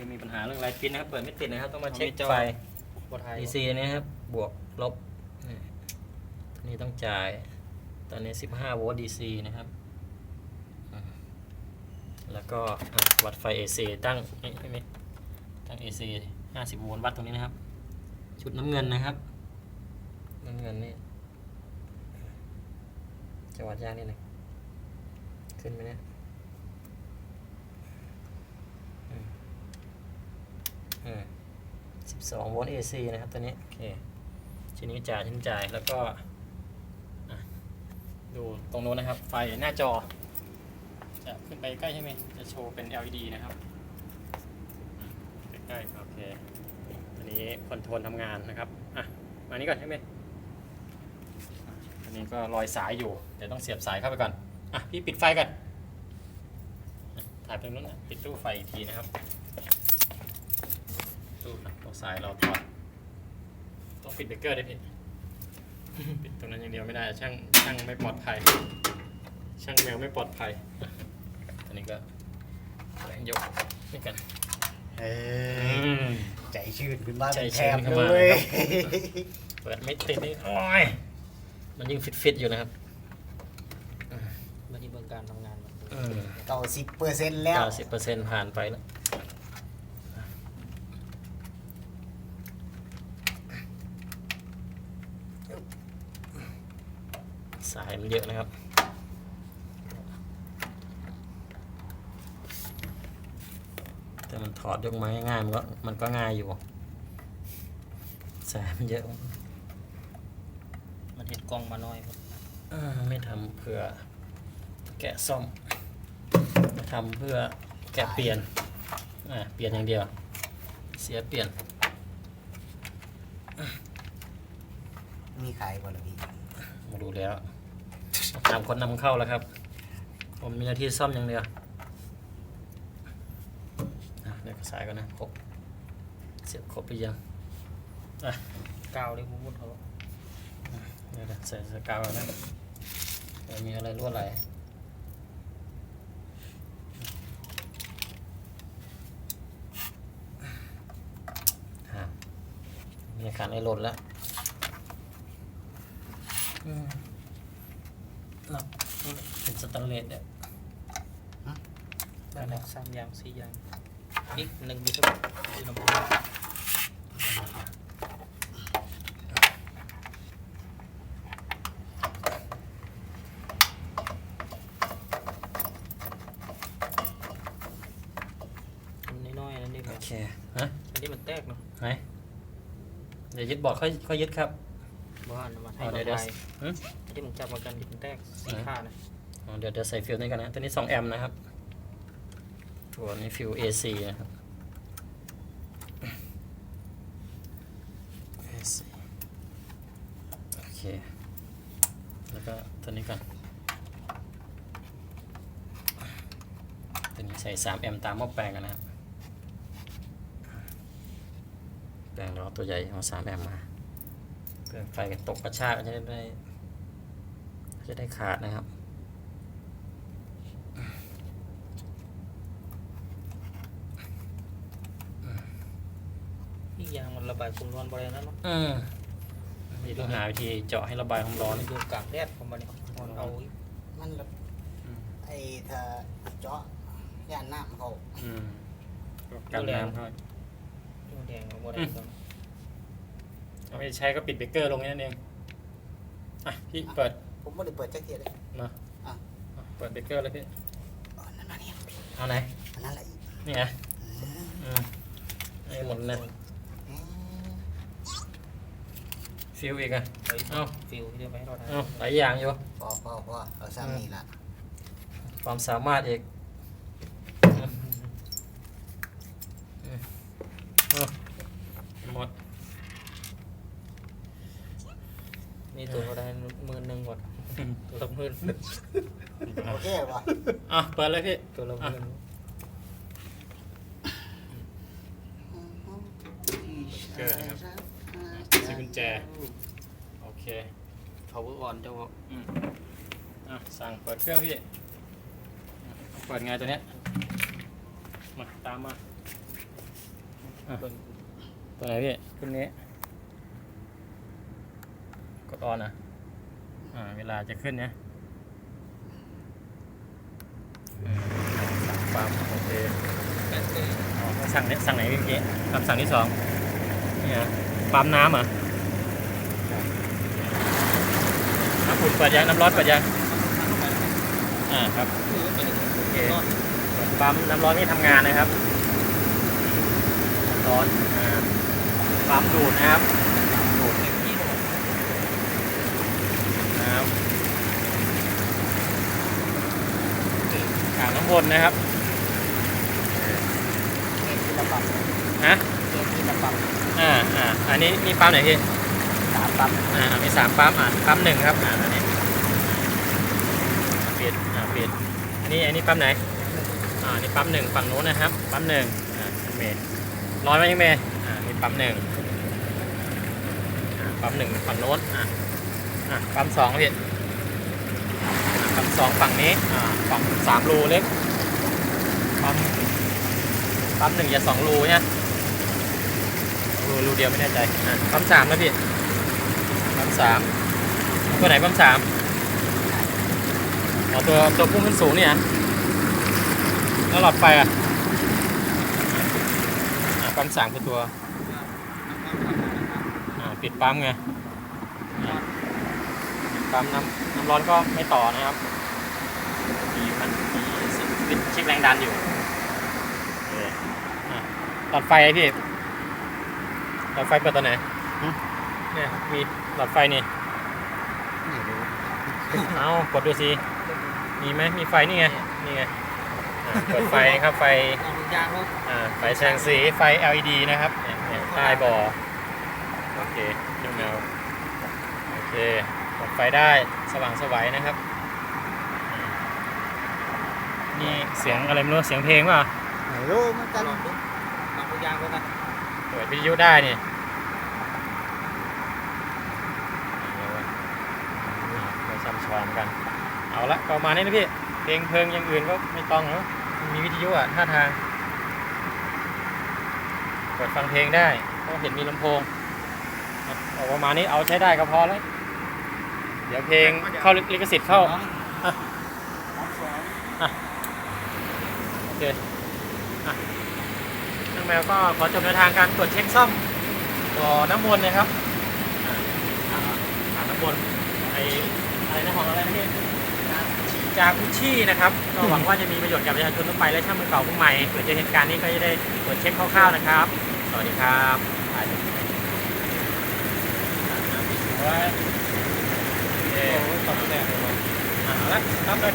ก็มีปัญหาเรื่องลายปิ้นนะครับ เปิดไม่ติดนะครับ ต้องมาเช็คเอาไม่จอไฟบไทย DC นี้ครับ บวกลบนี่ตัวนี้ต้องจ่าย ตอนนี้ 15 โวลต์ DC นะครับอ่าแล้วก็อะวัดไฟ AC ตั้งนี่ไม่ไม่ตั้ง AC 50 โวลต์วัดตรงนี้นะครับ ชุดน้ำเงินนะครับ น้ำเงินนี่จะวัดยากนิดหนึงขึ้นไหมเนี่ยอืมอืม 12โวลต์ AC นะครับตัวนี้โอเคชิ้นนี้จ่ายชิ้นจ่ายแล้วก็ดูตรงโน้นนะครับ ไฟหน้าจอ จะขึ้นไปใกล้ใช่ไหมจะโชว์เป็น LED นะครับใกล้ๆโอเคอันนี้คอนโทรลทำงานนะครับอะมานี้ก่อนใช่ไหมอันนี้ก็รอยสายอยู่ เดี๋ยวต้องเสียบสายเข้าไปก่อนอะพี่ปิดไฟก่อนถ่ายไปตรงนู้นนะปิดตู้ไฟอีกทีนะครับ ตู้ครับตัวสายเราถอดต้องปิดเบรกเกอร์ด้วยพี่ปิดตรงนั้นอย่างเดียวไม่ได้ช่างช่างไม่ปลอดภัย ช่างแมวไม่ปลอดภัยอะอันนี้ก็แรงยกนี่กันเออใจชื่นขึ้นมาใจเป็นชื้แถนบขึ้นเลมายเปิดไม่ติดนี่โอ้ยมันยิ่งฟิตฟิตๆอยู่นะครับมาที่เบื้องการทำงานมันอืมเก้าสิบเปอร์เซ็นต์แล้วเก้าสิบเปอร์เซ็นต์ผ่านไปแล้ว สายมันเยอะนะครับแต่มันถอดยกมาง่ายๆมันก็มันก็ง่ายอยู่สายมันเยอะ มันเห็นกล้องมาน้อยครับเออไม่ทำเพื่อแกะซ่อมทำเพื่อแกะเปลี่ยนอ่าเปลี่ยนอย่างเดียว เสียเปลี่ยน มีขายบ่ล่ะพี่มาดูแล้ว ตามคนนำเข้าแล้วครับ ผมมีหน้าที่ซ่อมอย่างเดียวอะเดี๋ยวก็สายก่อนนะครบเสียบครบไปยังกาวเลยมุดเขาเดี๋ยวนะใส่สกาวก่อนนะเดี๋ยวมีอะไรรั่วไหลอะมีอาการไอหล่นแล้ว อืม หลับเป็นสแตนเลสเนี่ยได้แล้วสามอย่างสี่อย่างอีกหนึ่งบิตที่น้ำมันมันน้อยๆนั่นนี่แบโอบเคฮะอันนี้มันแตกเนาะไหนเดี๋ยวยึดบอกค่อยค่อยยึดครับ บ้านเอามาให้อ๋อเราเดี๋ยวไทยหืมที่มันจับมากันที่มันแตกสีค่านะอ๋อเดี๋ยวเดี๋ยวใส่ฟิลนี้กันนะ ตัวนี้2แอมป์นะครับตัวนี้ฟิล AC นะครับ AC โอเค แล้วก็ตัวนี้ก่อนตัวนี้ใส่3แอมป์ตามหม้อแปลงกันนะครับ แปลงเราเอาตัวใหญ่เอา3แอมป์มา เพื่อไฟตกกระชากก็จะได้ จะได้ขาดนะครับอีกอย่างมันระบายความร้อนบริเวณนั้นเนาะอืมนี่ต้องหาวิธีเจาะให้ระบายความร้อนมันอยู่กลางแดดของมันเนี่ยมันเอาอีกมันแบบอืมไอ้ถ้าเจาะย่านน้ำเขาอืมกันน้ำเข้ามันแดงเอาบริเวณนั้นเอาไม่ใช้ก็ปิดเบรกเกอร์ลงแค่นั้นเอง อะพี่เปิดผมไม่ได้เปิดจักเทียเลย มาอะ อะเปิดเบรกเกอร์เลยพี่ อ๋อนั่นน่ะนี่เอาไหน อันนั้นแหละนี่ไงอืมไอ้หมดเลยอืมฟิวอีกอะไปเอ้า ฟิลที่เดียวไปให้เราได้เอาหลายอย่างอยู่ พอพอพอเอาซ้ำนี่ละความสามารถอีกอืมอืมเอาหมด นี่ตัวเราได้หมื่นหนึ่งก่อนตัวละหมื่นโอเคป่ะอะเปิดเลยพี่ตัวละหมื่นเกิใส่กุญแจ โอเค power on เจ้าบอกอืมอะสั่งเปิดเครื่องพี่อะเปิดไงตัวเนี้ย มาตามมาอะเบิ่งตัวไหนพี่ตัวนี้ กดออนนะอ่าเวลาจะขึ้นเนี่ยสั่งปั๊มโอเคแบตเตอรี่อ๋อสั่งเนี่ยสั่งไหนเมื่อกี้คำสั่งที่สองนี่ฮะปั๊มน้ำเหรอน้ำอุ่นเปิดยังน้ำร้อนเปิดยังอ่าครับโอเคปั๊มน้ำร้อนนี่ทำงานนะครับร้อนปั๊มดูดนะครับ โดดเต็มที่เลย นะครับ อ่างน้ำวนนะครับเต็มที่ระปั๊มฮะเต็มที่ระปั๊มอ่าอ่าอันนี้มีปั๊มไหนพี่สามปั๊มอ่ามีสามปั๊มอ่าปั๊มหนึ่งครับอ่าอันนี้ปิดอ่าปิดอันนี้อันนี้ปั๊มไหนอ่านี่ปั๊มหนึ่งฝั่งโน้นนะครับปั๊มหนึ่งอ่าคุณเมย์ร้อยไหมยังเมย์อ่านี่ปั๊มหนึ่งอ่าปั๊มหนึ่งฝั่งโน้นอ่าอ่าปั๊มสองพี่อ่าปั๊ม สองฝั่งนี้อ่าฝั่งสามรูเล็กปั๊มปั๊มหนึ่งอย่าสองรูเนี่ยรูรูเดียวไม่แน่ใจอ่าปั๊มสามนะพี่ปั๊มสามตัวไหนปั๊มสามอ๋อตัวตัวพุ่งขึ้นสูงเนี่ยนะแล้วหลอดไฟอะอ่าปั๊มสามคือตัวอ่าปิดปั๊มไงอ่าปิดปั๊มน้ำน้ำร้อนก็ไม่ต่อนะครับมีมันมี สวิตช์เช็คแรงดันอยู่โอเคอะหลอดไฟไอ้พี่หลอดไฟเปิดตัวไหนเนี่ยมีหลอดไฟนี่ไม่รู้เอากดดูสิมีไหมมีไฟนี่ไงนี่ไงอ่าเปิดไฟครับไฟลองดูยางว่าอ่าไฟแสงสีไฟ LED นะครับเนี่ยเนี่ยใต้บ่อโอเคดูแนวโอเคเปิดไฟได้สว่างสวัยนะครับอืม นี่เสียงอะไรไม่รู้ เสียงเพลงป่ะไม่รู้เหมือนกันลองดูลองดูยางว่านะเปิดวิทยุได้นี่เราซ้ำซ้อนกัน เอาละประมาณนี้นะพี่ เพลงเพลิงอย่างอื่นก็ไม่ต้องแล้วมีวิทยุอะท่าทางเปิดฟังเพลงได้เพราะเห็นมีลำโพงเอาประมาณนี้เอาใช้ได้ก็พอแล้ว เดี๋ยวเพลงเข้าลิขสิทธิ์เข้าโอ เคอะช่างแมวก็ขอจบในทางการตรวจเช็คซ่อมต่อน้ำวนนะครับน้ำวนไออะไรนะของอะไรนะพี่จากุชี่นะครับก็หวังว่าจะมีประโยชน์กับประชาชนทั่วไปและช่างมือเก่ามือใหม่เกิดเจอเหตุการณ์นี้ก็จะได้ตรวจเช็คคร่าวๆนะครับ สวัสดีครับไปเอาไว้โอเคโอ้ตอบแรงเลยว่ะอ่าเอาละครับเลย